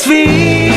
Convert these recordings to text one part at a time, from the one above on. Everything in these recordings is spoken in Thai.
his.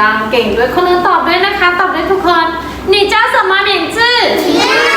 ดังเก่งด้วยคนนึงตอบด้วยนะคะ ตอบได้ทุกคนหนีเจ้าสมมาเหมียนจื้อ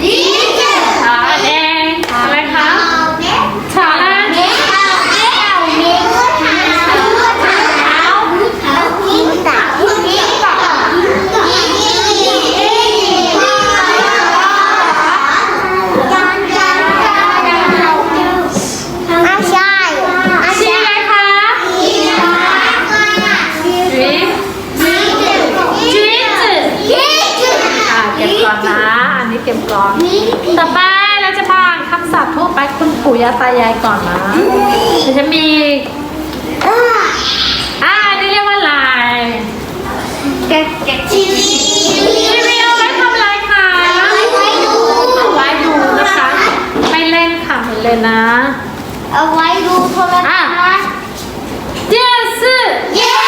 de ก็บก่อน ต่อไปเราจะมาอ่านคำศัพท์ทั่วไปคุณปู่ย่าตายายก่อนนะเดี๋ยวจะมีอ่าอันนี่เรียกว่าลายทีวีเอาไว้ทำอะไรคะเอาไว้ดูนะคะ ไม่เล่นค่ะไม่เล่นนะ เอาไว้ดูโทรทัศน์电视เย้